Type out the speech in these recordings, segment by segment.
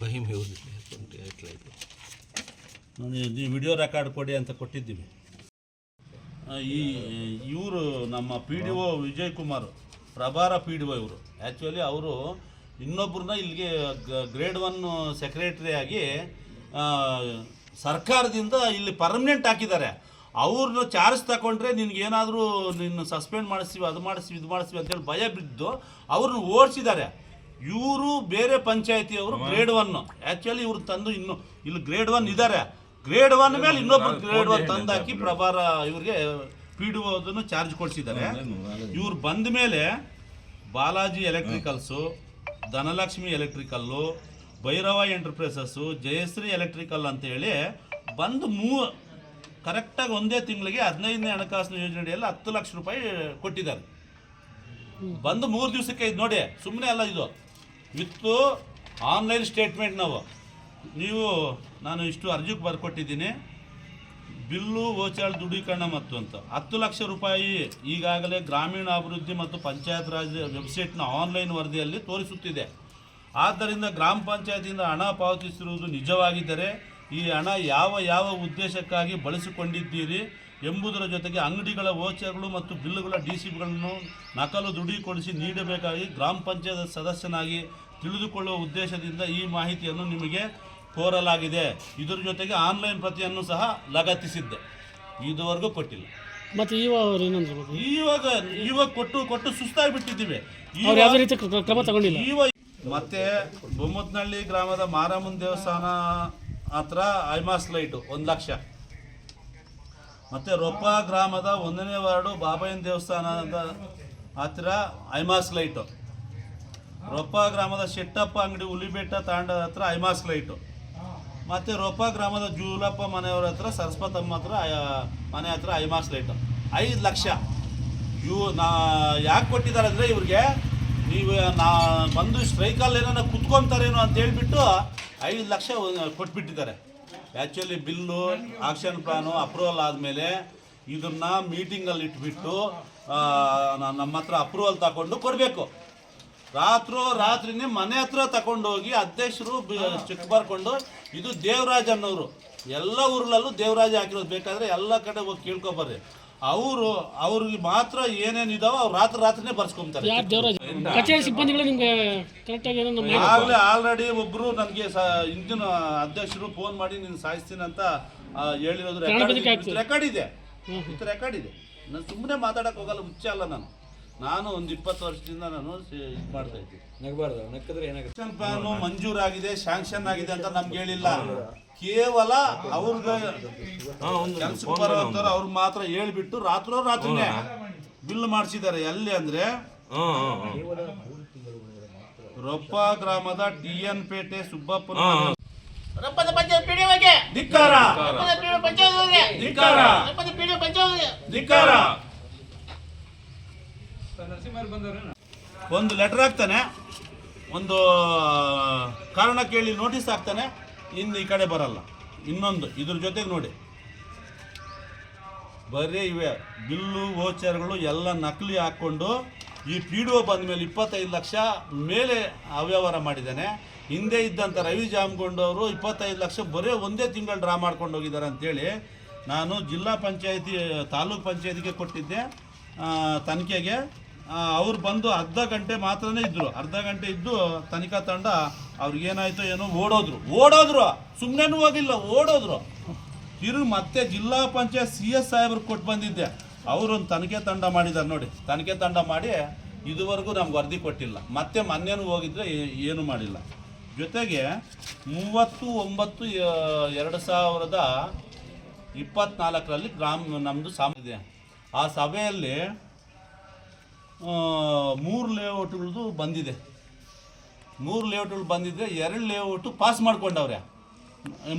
ಭಯ ಇವ್ರಿಗೆ ಎಟ್ಲಾಯ್ತು ನಾನು ವಿಡಿಯೋ ರೆಕಾರ್ಡ್ ಕೊಡಿ ಅಂತ ಕೊಟ್ಟಿದ್ದೀವಿ. ಈ, ಇವರು ನಮ್ಮ P D O Vijay Kumar, ಪ್ರಭಾರ ಪಿ ಡಿ ಒ ಇವರು. ಆ್ಯಕ್ಚುಲಿ ಅವರು ಇನ್ನೊಬ್ಬರನ್ನ ಇಲ್ಲಿಗೆ ಗ್ರೇಡ್ ಒನ್ ಸೆಕ್ರೆಟರಿಯಾಗಿ ಸರ್ಕಾರದಿಂದ ಇಲ್ಲಿ ಪರ್ಮನೆಂಟ್ ಹಾಕಿದ್ದಾರೆ. ಅವ್ರನ್ನ ಚಾರ್ಜ್ ತಗೊಂಡ್ರೆ ನಿನಗೇನಾದರೂ ನಿನ್ನ ಸಸ್ಪೆಂಡ್ ಮಾಡಿಸ್ತೀವಿ, ಅದು ಮಾಡಿಸ್ತೀವಿ, ಇದು ಮಾಡಿಸ್ತೀವಿ ಅಂತೇಳಿ ಭಯ ಬಿದ್ದು ಅವ್ರನ್ನ ಓಡಿಸಿದ್ದಾರೆ. ಇವರು ಬೇರೆ ಪಂಚಾಯತಿಯವರು ಗ್ರೇಡ್ ಒನ್ ಆ್ಯಕ್ಚುಲಿ ಇವ್ರು ತಂದು ಇನ್ನು ಇಲ್ಲಿ ಗ್ರೇಡ್ ಒನ್ ಇದ್ದಾರೆ ಗ್ರೇಡ್ ಒನ್ ಮೇಲೆ ಇನ್ನೊಬ್ರು ಗ್ರೇಡ್ ಒನ್ ತಂದಾಕಿ ಪ್ರಭಾರ ಇವ್ರಿಗೆ ಪಿ ಡಿ ಓದನ್ನು ಚಾರ್ಜ್ ಕೊಡಿಸಿದ್ದಾರೆ. ಇವ್ರು ಬಂದ ಮೇಲೆ Balaji electricals Dhanalakshmi electrical Bhairava enterprises Jayashree electrical ಅಂತ ಹೇಳಿ ಬಂದು ಮೂ ಕರೆಕ್ಟಾಗಿ ಒಂದೇ ತಿಂಗಳಿಗೆ ಹದಿನೈದನೇ ಹಣಕಾಸಿನ ಯೋಜನೆಯಲ್ಲಿ ಹತ್ತು ಲಕ್ಷ ರೂಪಾಯಿ ಕೊಟ್ಟಿದ್ದಾರೆ. ಬಂದು ಮೂರು ದಿವಸಕ್ಕೆ ಇದು ನೋಡಿ ಸುಮ್ಮನೆ ಅಲ್ಲ ಇದು. ವಿತ್ತು ಆನ್ಲೈನ್ ಸ್ಟೇಟ್ಮೆಂಟ್ ನಾವು. ನೀವು, ನಾನು ಇಷ್ಟು ಅರ್ಜಿಗೆ ಬರ್ಕೊಟ್ಟಿದ್ದೀನಿ. ಬಿಲ್ಲು ಓಚಾಳ ದೃಢೀಕರಣ ಮತ್ತು ಅಂತ. ಹತ್ತು ಲಕ್ಷ ರೂಪಾಯಿ ಈಗಾಗಲೇ ಗ್ರಾಮೀಣ ಅಭಿವೃದ್ಧಿ ಮತ್ತು ಪಂಚಾಯತ್ ರಾಜ್ ವೆಬ್ಸೈಟ್ನ ಆನ್ಲೈನ್ ವರದಿಯಲ್ಲಿ ತೋರಿಸುತ್ತಿದೆ. ಆದ್ದರಿಂದ ಗ್ರಾಮ ಪಂಚಾಯತಿಯಿಂದ ಹಣ ಪಾವತಿಸಿರುವುದು ನಿಜವಾಗಿದ್ದರೆ ಈ ಹಣ ಯಾವ ಯಾವ ಉದ್ದೇಶಕ್ಕಾಗಿ ಬಳಸಿಕೊಂಡಿದ್ದೀರಿ? ಎಂಬುದರ ಜೊತೆಗೆ ಅಂಗಡಿಗಳ ವೋಚರ್ಗಳು ಮತ್ತು ಬಿಲ್ಲುಗಳ ಡಿ ಸಿ ಬಿಗಳನ್ನು ನಕಲು ದೃಢೀಕರಿಸಿ ನೀಡಬೇಕಾಗಿ ಗ್ರಾಮ ಪಂಚಾಯತ್ ಸದಸ್ಯನಾಗಿ ತಿಳಿದುಕೊಳ್ಳುವ ಉದ್ದೇಶದಿಂದ ಈ ಮಾಹಿತಿಯನ್ನು ನಿಮಗೆ ಕೋರಲಾಗಿದೆ. ಇದರ ಜೊತೆಗೆ ಆನ್ಲೈನ್ ಪ್ರತಿಯನ್ನು ಸಹ ಲಗತ್ತಿಸಿದ್ದೆ. ಇದುವರೆಗೂ ಕೊಟ್ಟಿಲ್ಲ. ಮತ್ತೆ ಇವಾಗ ಇವಾಗ ಇವಾಗ ಕೊಟ್ಟು ಕೊಟ್ಟು ಸುಸ್ತಾಗಿ ಬಿಟ್ಟಿದ್ದೀವಿ. ಅವ್ರು ಯಾವುದೇ ರೀತಿ ಕ್ರಮ ತಗೊಂಡಿಲ್ಲ? ಇವಾಗ ಮತ್ತೆ ಬೊಮ್ಮತ್ನಹಳ್ಳಿ ಗ್ರಾಮದ ಮಾರಮ್ಮನ ದೇವಸ್ಥಾನ ಹತ್ರ ಐಮಾಸ್ ಲೈಟು ಒಂದು ಲಕ್ಷ. ಮತ್ತೆ ರೊಪ್ಪ ಗ್ರಾಮದ ಒಂದನೇ ವಾರ್ಡು ಬಾಬಯ್ಯನ ದೇವಸ್ಥಾನದ ಹತ್ತಿರ ಐಮಾಸ್ ಲೈಟು. ರೊಪ್ಪ ಗ್ರಾಮದ ಶೆಟ್ಟಪ್ಪ ಅಂಗಡಿ ಹುಲಿಬೆಟ್ಟ ತಾಂಡ ಹತ್ರ ಐಮಾಸ್ ಲೈಟು. ಮತ್ತು ರೊಪ್ಪ ಗ್ರಾಮದ ಜೂಲಪ್ಪ ಮನೆಯವರ ಹತ್ರ ಸರಸ್ವತಮ್ಮ ಹತ್ರ ಮನೆ ಹತ್ರ ಐಮಾಸ್ ಲೈಟು. ಐದು ಲಕ್ಷ. ಇವು ನಾ, ಯಾಕೆ ಕೊಟ್ಟಿದ್ದಾರೆ ಅಂದರೆ ಇವ್ರಿಗೆ ನೀವು, ನಾ, ಬಂದು ಸ್ಟ್ರೈಕಲ್ಲಿ ಏನೋ ಕುತ್ಕೊತಾರೇನೋ ಅಂತ ಹೇಳ್ಬಿಟ್ಟು ಐದು lakh ಕೊಟ್ಬಿಟ್ಟಿದ್ದಾರೆ. Actually bill action plan approval ಆದಮೇಲೆ ಇದನ್ನ ಮೀಟಿಂಗಲ್ಲಿ ಇಟ್ಬಿಟ್ಟು ನಮ್ಮ ಹತ್ರ ಅಪ್ರೂವಲ್ ತಗೊಂಡು ಕೊಡಬೇಕು. ರಾತ್ರೋ ರಾತ್ರಿನೇ ಮನೆ ಹತ್ರ ತಗೊಂಡೋಗಿ ಅಧ್ಯಕ್ಷರು ಚೆಕ್ ಬರ್ಕೊಂಡು ಇದು ದೇವರಾಜ್ ಅನ್ನೋರು. ಎಲ್ಲ ಊರ್ಲಲ್ಲೂ ದೇವರಾಜ್ ಹಾಕಿರೋದು ಬೇಕಾದ್ರೆ ಎಲ್ಲ ಕಡೆ ಹೋಗಿ ಕೇಳ್ಕೊಬರ್ರಿ ಅವರು ಅವ್ರಿಗೆ ಮಾತ್ರ ಏನೇನು ಇದಾವೋ ಅವ್ರು ರಾತ್ರಿ ರಾತ್ರಿನೇ ಬರ್ಸ್ಕೊಂತಾರೆ. ಯಾರು ದೇವರಾಜ್? ಕಚೇರಿ ಸಿಬ್ಬಂದಿಗಳು ನಿಮ್ಗೆ ಕರೆಕ್ಟಾಗಿ ಏನೋ ನಮ್ಮ ಆಗ್ಲೇ ಆಲ್ರೆಡಿ ಒಬ್ರು ನನಗೆ ಇಂದಿನ ಅಧ್ಯಕ್ಷರು ಫೋನ್ ಮಾಡಿ ನೀನು ಸಾಯಿಸ್ತೀನಿ ಅಂತ ಆ, ಹೇಳಿರೋದು ರೆಕಾರ್ಡ್ ಇದೆ. ರೆಕಾರ್ಡ್ ಇದೆ. ನಾನು ಸುಮ್ಮನೆ ಮಾತಾಡಕ್ ಹೋಗಲ್ಲ ಹುಚ್ಚ ಅಲ್ಲ ನಾನು. ನಾನು ಒಂದು ಇಪ್ಪತ್ತು ವರ್ಷದಿಂದ ನಾನು ಇದು ಮಾಡ್ತಾ ಇದ್ದೀನಿ. ನಗಬಾರ್ದು ನಕ್ಕಿದ್ರೆ ಏನಾಗುತ್ತೆ? ಆಕ್ಷನ್ ಪ್ಲಾನು ಮಂಜೂರಾಗಿದೆ ಶಾಂಕ್ಷನ್ ಆಗಿದೆ ಅಂತ ನಮ್ಗೆ ಹೇಳಿಲ್ಲ. ಕೇವಲ ಅವ್ರಿಗೆ ಕೆಲ್ಸಕ್ಕೆ ಬರೋಂಥವ್ರು ಅವ್ರಿಗೆ ಮಾತ್ರ ಹೇಳ್ಬಿಟ್ಟು ರಾತ್ರೋ ರಾತ್ರಿನೇ ಬಿಲ್ ಮಾಡಿಸಿದ್ದಾರೆ. ಎಲ್ಲಿ ಅಂದ್ರೆ ರೊಪ್ಪ ಗ್ರಾಮದ ಟಿ ಎನ್ ಪೇಟೆ ಸುಬ್ಬಪ್ಪನ ಮನೆ. ರಪ್ಪದ ಪಂಚಾಯತ್ ಪಿಡಿಒಗೆ ಧಿಕ್ಕಾರ. ರಪ್ಪದ ಪಂಚಾಯತ್ಗೆ ಧಿಕ್ಕಾರ. ರಪ್ಪದ ಧಿಕ್ಕಾರ. ಒಂದು ಲೆಟರ್ ಹಾಕ್ತಾನೆ, ಒಂದು, ಕಾರಣ ಕೇಳಿ ನೋಟಿಸ್ ಹಾಕ್ತಾನೆ, ಇನ್ನು ಈ ಕಡೆ ಬರಲ್ಲ. ಇನ್ನೊಂದು, ಇದ್ರ ಜೊತೆಗೆ ನೋಡಿ. ಬರೀ ಇವೆ, ಬಿಲ್ಲು ಓಚರ್ಗಳು ಎಲ್ಲ ನಕಲಿ ಹಾಕ್ಕೊಂಡು ಈ ಪಿ ಡಿ ಒ ಬಂದ ಮೇಲೆ ಇಪ್ಪತ್ತೈದು ಲಕ್ಷ ಮೇಲೆ ಅವ್ಯವಹಾರ ಮಾಡಿದ್ದಾನೆ. ಹಿಂದೆ ಇದ್ದಂಥ ರವಿ ಜಾಮ್ಗೊಂಡವರು ಇಪ್ಪತ್ತೈದು ಲಕ್ಷ ಬರೀ ಒಂದೇ ತಿಂಗಳು ಡ್ರಾ ಮಾಡ್ಕೊಂಡು ಹೋಗಿದ್ದಾರೆ ಅಂತೇಳಿ ನಾನು ಜಿಲ್ಲಾ ಪಂಚಾಯತಿ, ತಾಲೂಕ್ ಪಂಚಾಯತಿಗೆ ಕೊಟ್ಟಿದ್ದೆ ತನಿಖೆಗೆ. ಅವ್ರು ಬಂದು ಅರ್ಧ ಗಂಟೆ ಮಾತ್ರನೇ ಇದ್ದರು ಅರ್ಧ ಗಂಟೆ ಇದ್ದು ತನಿಖಾ ತಂಡ ಅವ್ರಿಗೇನಾಯ್ತು ಏನೋ ಓಡೋದ್ರು. ಓಡೋದ್ರು. ಸುಮ್ಮನೆನೂ ಹೋಗಿಲ್ಲ ಓಡೋದ್ರು. ಇರು ಮತ್ತೆ ಜಿಲ್ಲಾ ಪಂಚಾಯತ್ ಸಿ ಎಸ್ ಸಾಹೇಬ್ರಿಗೆ ಕೊಟ್ಟು ಬಂದಿದ್ದೆ. ಅವರೊಂದು ತನಿಖೆ ತಂಡ ಮಾಡಿದ್ದಾರೆ ನೋಡಿ. ತನಿಖೆ ತಂಡ ಮಾಡಿ ಇದುವರೆಗೂ ನಮ್ಗೆ ವರದಿ ಕೊಟ್ಟಿಲ್ಲ. ಮತ್ತೆ ಮೊನ್ನೆನೂ ಹೋಗಿದ್ರೆ ಏನು ಮಾಡಿಲ್ಲ. ಜೊತೆಗೆ ಮೂವತ್ತು ಒಂಬತ್ತು ಎರಡು ಸಾವಿರದ ಇಪ್ಪತ್ನಾಲ್ಕರಲ್ಲಿ ಗ್ರಾಮ ನಮ್ಮದು ಸಾಮ ಇದೆ. ಆ ಸಭೆಯಲ್ಲಿ ಮೂರು ಲೇಔಟ್ಗಳದ್ದು ಬಂದಿದೆ. ಮೂರು ಲೇಔಟ್ಗಳು ಬಂದಿದ್ರೆ ಎರಡು ಲೇಔಟು ಪಾಸ್ ಮಾಡ್ಕೊಂಡವ್ರೆ.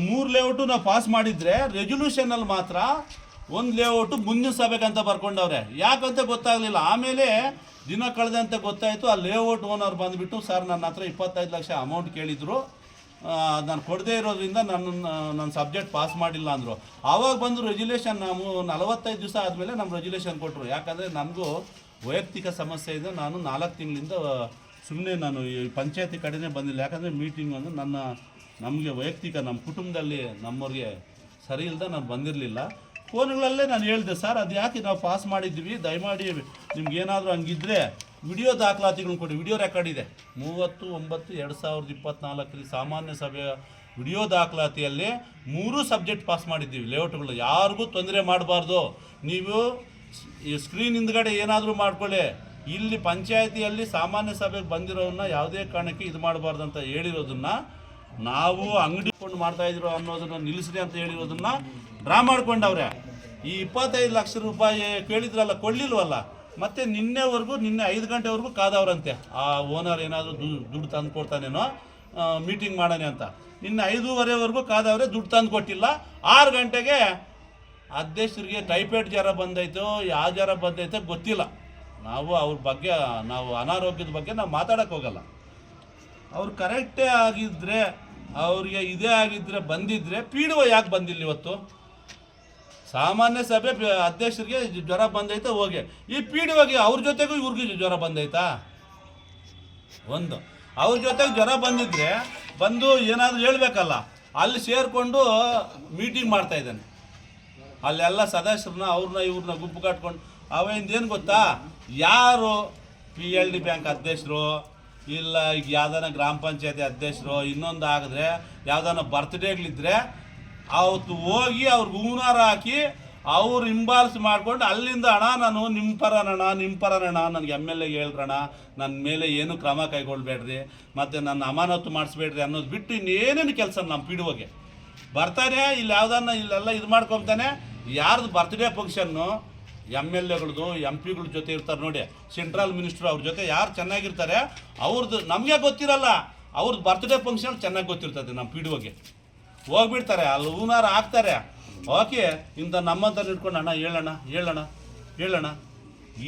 ಮೂರು ಲೇಔಟು ನಾವು ಪಾಸ್ ಮಾಡಿದರೆ ರೆಜುಲ್ಯೂಷನಲ್ಲಿ ಮಾತ್ರ ಒಂದು ಲೇಔಟು ಮುಂದಿನ ಸಬೇಕಂತ ಬರ್ಕೊಂಡವ್ರೆ. ಯಾಕಂತ ಗೊತ್ತಾಗಲಿಲ್ಲ. ಆಮೇಲೆ ದಿನ ಕಳೆದಂತೆ ಗೊತ್ತಾಯಿತು, ಆ ಲೇಔಟ್ ಓನರ್ ಬಂದುಬಿಟ್ಟು, ಸರ್, ನನ್ನ ಹತ್ರ ಇಪ್ಪತ್ತೈದು ಲಕ್ಷ ಅಮೌಂಟ್ ಕೇಳಿದರು. ನಾನು ಕೊಡದೇ ಇರೋದ್ರಿಂದ ನನ್ನ ನನ್ನ ಸಬ್ಜೆಕ್ಟ್ ಪಾಸ್ ಮಾಡಿಲ್ಲ ಅಂದರು. ಆವಾಗ ಬಂದು ರೆಜುಲೇಷನ್ ನಾವು ನಲವತ್ತೈದು ದಿವಸ ಆದಮೇಲೆ ನಮ್ಮ ರೆಜುಲೇಷನ್ ಕೊಟ್ಟರು ಯಾಕಂದರೆ ನನಗೂ ವೈಯಕ್ತಿಕ ಸಮಸ್ಯೆ ಇದೆ. ನಾನು ನಾಲ್ಕು ತಿಂಗಳಿಂದ ಸುಮ್ಮನೆ ನಾನು ಈ ಪಂಚಾಯತಿ ಕಡೆನೇ ಬಂದಿಲ್ಲ. ಯಾಕಂದರೆ ಮೀಟಿಂಗ್ ಅಂದರೆ ನನ್ನ, ನಮಗೆ ವೈಯಕ್ತಿಕ, ನಮ್ಮ ಕುಟುಂಬದಲ್ಲಿ ನಮ್ಮವ್ರಿಗೆ ಸರಿ ಇಲ್ಲದ ನಾನು ಬಂದಿರಲಿಲ್ಲ. ಫೋನ್ಗಳಲ್ಲೇ ನಾನು ಹೇಳಿದೆ, ಸರ್ ಅದು ಯಾಕೆ ನಾವು ಪಾಸ್ ಮಾಡಿದ್ವಿ ದಯಮಾಡಿ ನಿಮ್ಗೆ ಏನಾದರೂ ಹಂಗಿದ್ರೆ ವಿಡಿಯೋ ದಾಖಲಾತಿಗಳನ್ನ ಕೊಡಿ. ವಿಡಿಯೋ ರೆಕಾರ್ಡ್ ಇದೆ. ಮೂವತ್ತು, ಒಂಬತ್ತು, ಎರಡು ಸಾವಿರದ ಇಪ್ಪತ್ತ್ನಾಲ್ಕರಲ್ಲಿ ಸಾಮಾನ್ಯ ಸಭೆಯ ವಿಡಿಯೋ ದಾಖಲಾತಿಯಲ್ಲಿ ಮೂರು ಸಬ್ಜೆಕ್ಟ್ ಪಾಸ್ ಮಾಡಿದ್ದೀವಿ. ಲೇಔಟ್ಗಳು ಯಾರಿಗೂ ತೊಂದರೆ ಮಾಡಬಾರ್ದು. ನೀವು ಈ ಸ್ಕ್ರೀನ್ ಹಿಂದ್ಗಡೆ ಏನಾದರೂ ಮಾಡ್ಕೊಳ್ಳಿ. ಇಲ್ಲಿ ಪಂಚಾಯತಿಯಲ್ಲಿ ಸಾಮಾನ್ಯ ಸಭೆಗೆ ಬಂದಿರೋನ್ನ ಯಾವುದೇ ಕಾರಣಕ್ಕೆ ಇದು ಮಾಡಬಾರ್ದು ಅಂತ ಹೇಳಿರೋದನ್ನ ನಾವು ಅಂಗಡಿ ಕೊಂಡು ಮಾಡ್ತಾ ಇದ್ರು ಅನ್ನೋದನ್ನ ನಿಲ್ಲಿಸ್ರಿ ಅಂತ ಹೇಳಿರೋದನ್ನ ಡ್ರಾ ಮಾಡ್ಕೊಂಡವ್ರೆ. ಈ ಇಪ್ಪತ್ತೈದು ಲಕ್ಷ ರೂಪಾಯಿ ಕೇಳಿದ್ರಲ್ಲ, ಕೊಡ್ಲಿಲ್ವಲ್ಲ? ಮತ್ತೆ ನಿನ್ನೆವರೆಗೂ, ನಿನ್ನೆ ಐದು ಗಂಟೆವರೆಗೂ ಕಾದವ್ರಂತೆ. ಆ ಓನರ್ ಏನಾದರೂ ದುಡ್ಡು ತಂದು ಕೊಡ್ತಾನೇನೋ ಮೀಟಿಂಗ್ ಮಾಡೋಣ ಅಂತ. ನಿನ್ನೆ ಐದೂವರೆವರೆಗೂ ಕಾದವ್ರೆ, ದುಡ್ಡು ತಂದು ಕೊಟ್ಟಿಲ್ಲ. ಆರು ಗಂಟೆಗೆ ಅಧ್ಯಕ್ಷರಿಗೆ ಟೈಫಾಯ್ಡ್ ಜ್ವರ ಬಂದೈತೋ, ಯಾವ ಜ್ವರ ಬಂದೈತೋ ಗೊತ್ತಿಲ್ಲ. ನಾವು ಅವ್ರ ಬಗ್ಗೆ, ನಾವು ಅನಾರೋಗ್ಯದ ಬಗ್ಗೆ ನಾವು ಮಾತಾಡಕ್ಕೆ ಹೋಗಲ್ಲ. ಅವ್ರು ಕರೆಕ್ಟೇ ಆಗಿದ್ದರೆ ಅವ್ರಿಗೆ ಇದೇ ಆಗಿದ್ದರೆ ಬಂದಿದ್ದರೆ ಪಿ ಡಿ ಒ ಯಾಕೆ ಬಂದಿಲ್ಲ ಇವತ್ತು? ಸಾಮಾನ್ಯ ಸಭೆ ಅಧ್ಯಕ್ಷರಿಗೆ ಜ್ವರ ಬಂದೈತೆ ಹೋಗಿ. ಈ ಪಿ ಡಿ ಒಗೆ ಅವ್ರ ಜೊತೆಗೂ ಇವ್ರಿಗೆ ಜ್ವರ ಬಂದೈತಾ? ಒಂದು. ಅವ್ರ ಜೊತೆಗೆ ಜ್ವರ ಬಂದಿದ್ರೆ ಬಂದು ಏನಾದರೂ ಹೇಳ್ಬೇಕಲ್ಲ. ಅಲ್ಲಿ ಸೇರಿಕೊಂಡು ಮೀಟಿಂಗ್ ಮಾಡ್ತಾ ಇದ್ದಾನೆ. ಅಲ್ಲೆಲ್ಲ ಸದಸ್ಯರನ್ನ, ಅವ್ರನ್ನ, ಇವ್ರನ್ನ ಗುಂಪು ಕಟ್ಕೊಂಡು, ಅವಿಂದ ಏನು ಗೊತ್ತಾ? ಯಾರು ಪಿ ಎಲ್ ಡಿ ಬ್ಯಾಂಕ್ ಅಧ್ಯಕ್ಷರು, ಇಲ್ಲ ಈಗ ಯಾವ್ದಾನ ಗ್ರಾಮ ಪಂಚಾಯತಿ ಅಧ್ಯಕ್ಷರು, ಇನ್ನೊಂದು ಆಗಿದ್ರೆ ಯಾವ್ದಾನ ಬರ್ತ್ಡೇಗಳಿದ್ರೆ ಅವತ್ತು ಹೋಗಿ ಅವ್ರಿಗೆ ಹೂನಾರ ಹಾಕಿ ಅವ್ರು ಇಂಬಾಲ್ಸ್ ಮಾಡ್ಕೊಂಡು ಅಲ್ಲಿಂದ ಅಣ್ಣ ನಾನು ನಿಮ್ಮ ಪರನಣ್ಣ ನಿಮ್ಮ ಪರನಣ್ಣ, ನನಗೆ ಎಂ ಎಲ್ ಎ ಹೇಳ್ರಣ ನನ್ನ ಮೇಲೆ ಏನು ಕ್ರಮ ಕೈಗೊಳ್ಬೇಡ್ರಿ, ಮತ್ತು ನನ್ನ ಅಮಾನತು ಮಾಡಿಸ್ಬೇಡ್ರಿ ಅನ್ನೋದು ಬಿಟ್ಟು ಇನ್ನೇನೇನು ಕೆಲಸ ನಮ್ಮ ಪಿಡುವಗೆ ಬರ್ತಾನೆ ಇಲ್ಲಿ ಯಾವ್ದನ್ನ ಇಲ್ಲೆಲ್ಲ ಇದು ಮಾಡ್ಕೊತಾನೆ ಯಾರ್ದು ಬರ್ತ್ಡೇ ಫಂಕ್ಷನ್ನು ಎಂ ಎಲ್ ಎಗಳದು ಎಂ ಪಿಗಳ ಜೊತೆ ಇರ್ತಾರೆ ನೋಡಿ. ಸೆಂಟ್ರಲ್ ಮಿನಿಸ್ಟ್ರು ಅವ್ರ ಜೊತೆ ಯಾರು ಚೆನ್ನಾಗಿರ್ತಾರೆ ಅವ್ರದ್ದು ನಮಗೆ ಗೊತ್ತಿರಲ್ಲ. ಅವ್ರದ್ದು ಬರ್ತ್ಡೇ ಫಂಕ್ಷನ್ ಚೆನ್ನಾಗಿ ಗೊತ್ತಿರ್ತದೆ ನಮ್ಮ ಪಿ ಡಿ ಹೋಗ್ಬಿಡ್ತಾರೆ, ಅಲ್ಲಿ ಹೂನಾರ ಹಾಕ್ತಾರೆ. ಓಕೆ ಇಂಥ ನಮ್ಮಂತ ಇಟ್ಕೊಂಡು ಅಣ್ಣ ಹೇಳೋಣ ಹೇಳೋಣ ಹೇಳೋಣ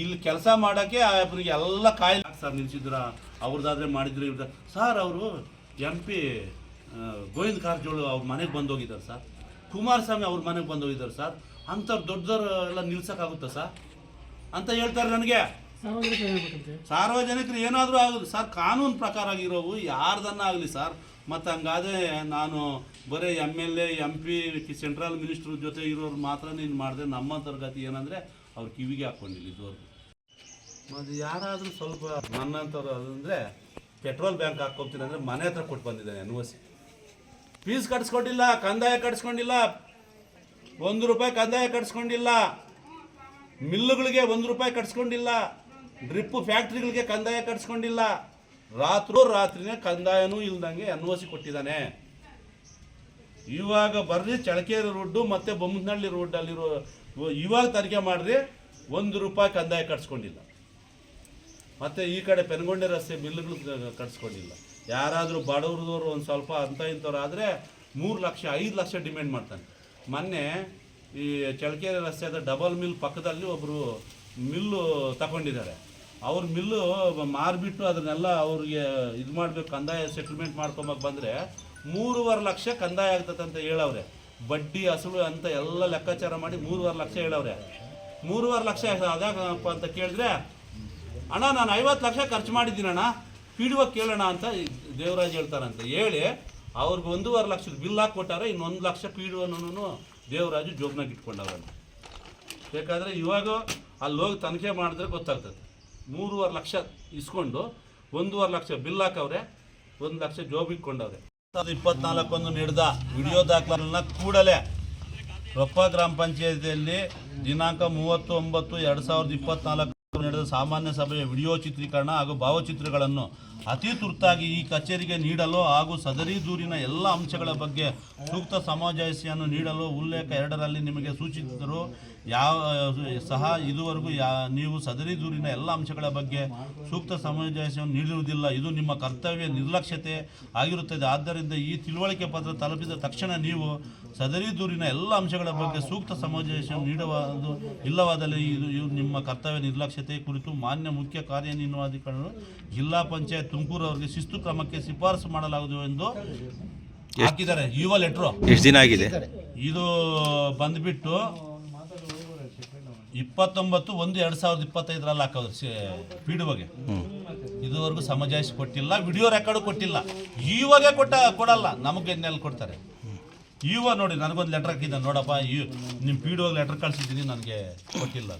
ಇಲ್ಲಿ ಕೆಲಸ ಮಾಡೋಕ್ಕೆ ಅವ್ರಿಗೆ ಎಲ್ಲ ಕಾಯಿಲೆ ಸರ್ ನಿಲ್ಸಿದ್ರ ಅವ್ರದ್ದಾದ್ರೆ ಮಾಡಿದ್ರು ಇವ್ರದ್ದು ಸರ್ ಅವರು ಎಂ ಪಿ ಗೋವಿಂದ ಕಾರಜೋಳು ಅವ್ರ ಮನೆಗೆ ಬಂದೋಗಿದ್ದಾರೆ ಸರ್. ಕುಮಾರಸ್ವಾಮಿ ಅವ್ರ ಮನೆಗೆ ಬಂದು ಹೋಗಿದ್ದಾರೆ ಸರ್. ಅಂಥವ್ರು ದೊಡ್ಡದವ್ರು ಎಲ್ಲ ನಿಲ್ಸೋಕ್ಕಾಗುತ್ತಾ ಸರ್? ಅಂತ ಹೇಳ್ತಾರೆ ನನಗೆ. ಸಾರ್ವಜನಿಕರು ಏನಾದರೂ ಆಗೋದು ಸರ್ ಕಾನೂನು ಪ್ರಕಾರ ಆಗಿರೋವು ಯಾರ್ದನ್ನ ಆಗಲಿ ಸರ್. ಮತ್ತು ಹಂಗಾದ್ರೆ ನಾನು ಬರೀ M L A M P central minister ಜೊತೆ ಇರೋರು ಮಾತ್ರ ನೀನು ಮಾಡಿದೆ. ನಮ್ಮ ತರಗತಿ ಏನಂದರೆ ಅವ್ರು ಕಿವಿಗೆ ಹಾಕ್ಕೊಂಡಿಲ್ಲ ಇದುವರೆಗೂ. ಮತ್ತು ಯಾರಾದರೂ ಸ್ವಲ್ಪ ನನ್ನಂಥವ್ರು ಅದಂದರೆ ಪೆಟ್ರೋಲ್ ಬ್ಯಾಂಕ್ ಹಾಕ್ಕೊತೀನಿ ಅಂದರೆ ಮನೆ ಹತ್ರ ಕೊಟ್ಟು ಬಂದಿದ್ದಾನೆ ಎನ್ ಒ ಸಿ. ಫೀಸ್ ಕಟ್ಸ್ಕೊಂಡಿಲ್ಲ, ಕಂದಾಯ ಕಟ್ಸ್ಕೊಂಡಿಲ್ಲ, ಒಂದು ರೂಪಾಯಿ ಕಂದಾಯ ಕಟ್ಸ್ಕೊಂಡಿಲ್ಲ, ಮಿಲ್ಲುಗಳಿಗೆ ಒಂದು ರೂಪಾಯಿ ಕಟ್ಸ್ಕೊಂಡಿಲ್ಲ ಡ್ರಿಪ್ಪು ಫ್ಯಾಕ್ಟ್ರಿಗಳಿಗೆ ಕಂದಾಯ ಕಟ್ಸ್ಕೊಂಡಿಲ್ಲ, ರಾತ್ರೋ ರಾತ್ರಿನೇ ಕಂದಾಯನೂ ಇಲ್ದಂಗೆ ಎನ್ ಓ ಸಿ ಕೊಟ್ಟಿದ್ದಾನೆ. ಇವಾಗ ಬರ್ರಿ ಚಳಕೇರಿ ರೋಡ್ಡು ಮತ್ತು ಬೊಮ್ಮನಹಳ್ಳಿ ರೋಡಲ್ಲಿರೋ ಇವಾಗ ತನಿಖೆ ಮಾಡ್ರಿ, ಒಂದು ರೂಪಾಯಿ ಕಂದಾಯ ಕಟ್ಸ್ಕೊಂಡಿಲ್ಲ. ಮತ್ತು ಈ ಕಡೆ ಪೆನಗೊಂಡೆ ರಸ್ತೆ ಮಿಲ್ಲುಗಳು ಕಟ್ಸ್ಕೊಂಡಿಲ್ಲ. ಯಾರಾದರೂ ಬಡವ್ರದವ್ರು ಒಂದು ಸ್ವಲ್ಪ ಅಂತ ಇಂಥವ್ರು ಆದರೆ ಮೂರು ಲಕ್ಷ, ಐದು ಲಕ್ಷ ಡಿಮ್ಯಾಂಡ್ ಮಾಡ್ತಾನೆ. ಮೊನ್ನೆ ಈ ಚಳಕೆರೆ ರಸ್ತೆದ ಡಬಲ್ ಮಿಲ್ ಪಕ್ಕದಲ್ಲಿ ಒಬ್ಬರು ಮಿಲ್ಲು ತಗೊಂಡಿದ್ದಾರೆ. ಅವ್ರ ಮಿಲ್ಲು ಮಾರಿಬಿಟ್ಟು ಅದನ್ನೆಲ್ಲ ಅವ್ರಿಗೆ ಇದು ಮಾಡಬೇಕು, ಕಂದಾಯ ಸೆಟಲ್ಮೆಂಟ್ ಮಾಡ್ಕೊಂಬಕ್ಕೆ ಬಂದರೆ ಮೂರುವರೆ ಲಕ್ಷ ಕಂದಾಯ ಆಗ್ತದೆ ಅಂತ ಹೇಳವ್ರೆ. ಬಡ್ಡಿ ಅಸಲು ಅಂತ ಎಲ್ಲ ಲೆಕ್ಕಾಚಾರ ಮಾಡಿ ಮೂರುವರೆ ಲಕ್ಷ ಹೇಳವ್ರೆ. ಮೂರುವರೆ ಲಕ್ಷ ಅದಾಗಪ್ಪ ಅಂತ ಕೇಳಿದ್ರೆ, ಅಣ್ಣ, ನಾನು ಐವತ್ತು ಲಕ್ಷ ಖರ್ಚು ಮಾಡಿದ್ದೀನಿ ಪಿಡುವ ಕೇಳೋಣ ಅಂತ ದೇವರಾಜ್ ಹೇಳ್ತಾರಂತ. ಹೇಳಿ, ಅವ್ರಿಗೆ ಒಂದೂವರೆ ಲಕ್ಷದ ಬಿಲ್ ಹಾಕಿ ಕೊಟ್ಟಾರೆ ಇನ್ನೊಂದು ಲಕ್ಷ ಪಿಡಿಒನೂ ದೇವರಾಜು ಜೋಬ್ನಾಗ ಇಟ್ಕೊಂಡವ್ರಂತ ಬೇಕಾದರೆ ಇವಾಗ ಅಲ್ಲಿ ಹೋಗಿ ತನಿಖೆ ಮಾಡಿದ್ರೆ ಗೊತ್ತಾಗ್ತದೆ. ಮೂರುವರೆ ಲಕ್ಷ ಇಸ್ಕೊಂಡು ಒಂದೂವರೆ ಲಕ್ಷ ಬಿಲ್ ಹಾಕವ್ರೆ, ಒಂದು ಲಕ್ಷ ಜೋಬ್ ಇಟ್ಕೊಂಡವ್ರೆ. ಇಪ್ಪತ್ನಾಲ್ಕೊಂದು ನಡೆದ ವಿಡಿಯೋ ದಾಖಲೆಗಳನ್ನ ಕೂಡಲೇ ರೊಪ್ಪ ಗ್ರಾಮ ಪಂಚಾಯತಿಯಲ್ಲಿ ದಿನಾಂಕ ಮೂವತ್ತು ಒಂಬತ್ತು ಎರಡು ಸಾವಿರದ ಇಪ್ಪತ್ನಾಲ್ಕು ನಡೆದ ಸಾಮಾನ್ಯ ಸಭೆಯ ವಿಡಿಯೋ ಚಿತ್ರೀಕರಣ ಹಾಗೂ ಭಾವಚಿತ್ರಗಳನ್ನು ಅತಿ ತುರ್ತಾಗಿ ಈ ಕಚೇರಿಗೆ ನೀಡಲು ಹಾಗೂ ಸದರಿ ದೂರಿನ ಎಲ್ಲ ಅಂಶಗಳ ಬಗ್ಗೆ ಸೂಕ್ತ ಸಮಾಜಾಯಿಸಿಯನ್ನು ನೀಡಲು ಉಲ್ಲೇಖ ಎರಡರಲ್ಲಿ ನಿಮಗೆ ಸೂಚಿಸಿದರು. ಯಾವ ಸಹ ಇದುವರೆಗೂ ಯಾ ನೀವು ಸದರಿ ದೂರಿನ ಎಲ್ಲ ಅಂಶಗಳ ಬಗ್ಗೆ ಸೂಕ್ತ ಸಮಂಜಸವನ್ನು ನೀಡಿರುವುದಿಲ್ಲ. ಇದು ನಿಮ್ಮ ಕರ್ತವ್ಯ ನಿರ್ಲಕ್ಷ್ಯತೆ ಆಗಿರುತ್ತದೆ. ಆದ್ದರಿಂದ ಈ ತಿಳುವಳಿಕೆ ಪತ್ರ ತಲುಪಿದ ತಕ್ಷಣ ನೀವು ಸದರಿ ದೂರಿನ ಎಲ್ಲ ಅಂಶಗಳ ಬಗ್ಗೆ ಸೂಕ್ತ ಸಮಂಜಸವನ್ನು ನೀಡುವುದು ಇಲ್ಲವಾದಲ್ಲಿ ಇದು ಇದು ನಿಮ್ಮ ಕರ್ತವ್ಯ ನಿರ್ಲಕ್ಷ್ಯತೆ ಕುರಿತು ಮಾನ್ಯ ಮುಖ್ಯ ಕಾರ್ಯನಿರ್ವಹಣಾಧಿಕಾರಿಗಳು ಜಿಲ್ಲಾ ಪಂಚಾಯತ್ ತುಮಕೂರು ಅವರಿಗೆ ಶಿಸ್ತು ಕ್ರಮಕ್ಕೆ ಶಿಫಾರಸು ಮಾಡಲಾಗುವುದು ಎಂದು ಹಾಕಿದ್ದಾರೆ. ಯುವ ಲೆಟ್ರು ಎಷ್ಟು ದಿನ ಆಗಿದೆ? ಇದು ಬಂದ್ಬಿಟ್ಟು ಇಪ್ಪತ್ತೊಂಬತ್ತು ಒಂದು ಎರಡು ಸಾವಿರದ ಇಪ್ಪತ್ತೈದರಲ್ಲಿ ಹಾಕೋದು ಬಗ್ಗೆ. ಇದುವರೆಗೂ ಸಮಜಾಯಿಸಿ ಕೊಟ್ಟಿಲ್ಲ, ವಿಡಿಯೋ ರೆಕಾರ್ಡು ಕೊಟ್ಟಿಲ್ಲ. ಇವಾಗೆ ಕೊಟ್ಟ, ಕೊಡಲ್ಲ, ನಮಗೆ ಇನ್ನೆಲ್ಲಿ ಕೊಡ್ತಾರೆ. ಇವಾಗ ನೋಡಿ, ನನಗೊಂದು ಲೆಟ್ರ್ ಹಾಕಿದ್ದೆ, ನೋಡಪ್ಪ, ಈ ನಿಮ್ಮ ಪಿ ಡಿ ಲೆಟ್ರ್ ಕಳಿಸಿದ್ದೀನಿ, ನನಗೆ ಕೊಟ್ಟಿಲ್ಲ.